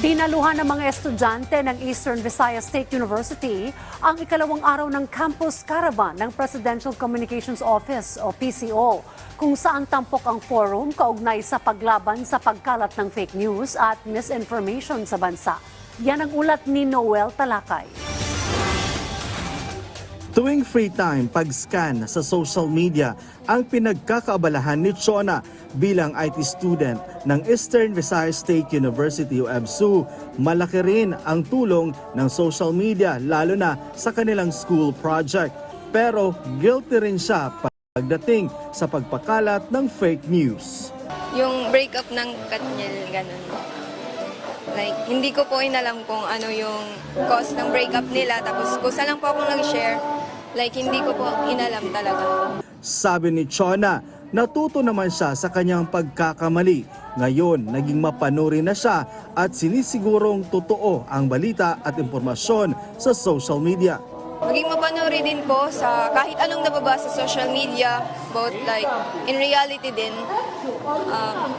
Dinaluhan ng mga estudyante ng Eastern Visayas State University ang ikalawang araw ng Campus Caravan ng Presidential Communications Office o PCO, kung saan tampok ang forum kaugnay sa paglaban sa pagkalat ng fake news at misinformation sa bansa. Yan ang ulat ni Noel Talakay. Tuwing free time, pag-scan sa social media ang pinagkakaabalahan ni Chona bilang IT student ng Eastern Visayas State University o EBSU. Malaki rin ang tulong ng social media lalo na sa kanilang school project. Pero guilty rin siya pagdating sa pagpakalat ng fake news. yung breakup ng Katniel, ganun. Like, hindi ko po inalam kung ano yung cause ng breakup nila. Tapos, kusa lang po akong nag-share. Like, hindi ko po inalam talaga. Sabi ni Chona, natuto naman siya sa kanyang pagkakamali. Ngayon, naging mapanuri na siya at sinisigurong totoo ang balita at impormasyon sa social media. Maging mapanuri din po sa kahit anong nababasa sa social media, both like in reality din. Um,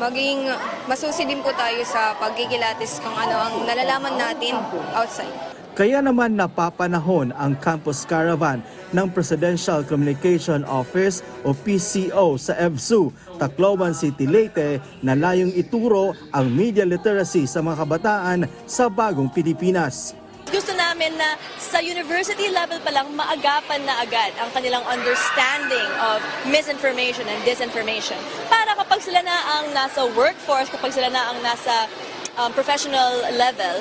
maging masusi din po tayo sa pagkikilatis kung ano ang nalalaman natin outside. Kaya naman napapanahon ang Campus Caravan ng Presidential Communication Office o PCO sa EBSU, Tacloban City, Leyte na layong ituro ang media literacy sa mga kabataan sa bagong Pilipinas. Gusto namin na sa university level pa lang maagapan na agad ang kanilang understanding of misinformation and disinformation. Para kapag sila na ang nasa workforce, kapag sila na ang nasa um, professional level,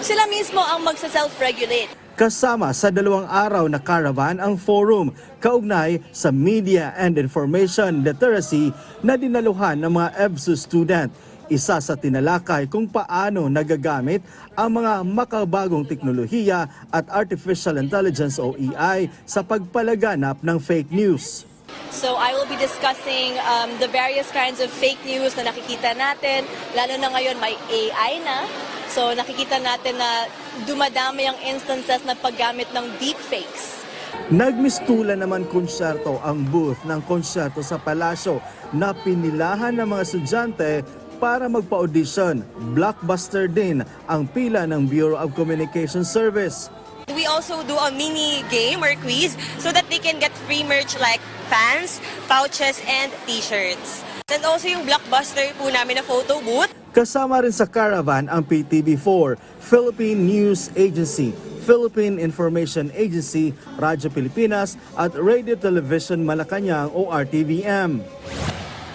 sila mismo ang magsa-self-regulate. Kasama sa dalawang araw na caravan ang forum kaugnay sa Media and Information Literacy na dinaluhan ng mga EBSU student. Isa sa tinalakay kung paano nagagamit ang mga makabagong teknolohiya at artificial intelligence o AI sa pagpalaganap ng fake news. So I will be discussing um, the various kinds of fake news na nakikita natin, lalo na ngayon may AI na. So nakikita natin na dumadami ang instances na paggamit ng deepfakes. Nagmistula naman konsyerto ang booth ng konsyerto sa palasyo na pinilahan ng mga estudyante para magpa-audition. Blockbuster din ang pila ng Bureau of Communication Service. We also do a mini game or quiz so that they can get free merch like fans, pouches, and t-shirts. And also yung blockbuster po namin na photo booth. Kasama rin sa caravan ang PTV4, Philippine News Agency, Philippine Information Agency, Radyo Pilipinas at Radio Television Malacanang o RTVM.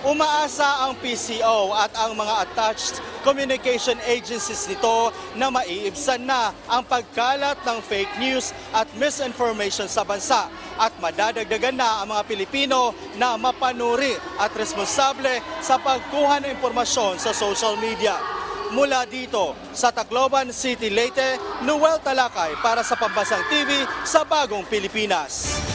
Umaasa ang PCO at ang mga attached communication agencies nito na maiibsan na ang pagkalat ng fake news at misinformation sa bansa at madadagdagan na ang mga Pilipino na mapanuri at responsable sa pagkuha ng impormasyon sa social media. Mula dito sa Tacloban City, Leyte, Noel Talakay para sa Pambasang TV sa Bagong Pilipinas.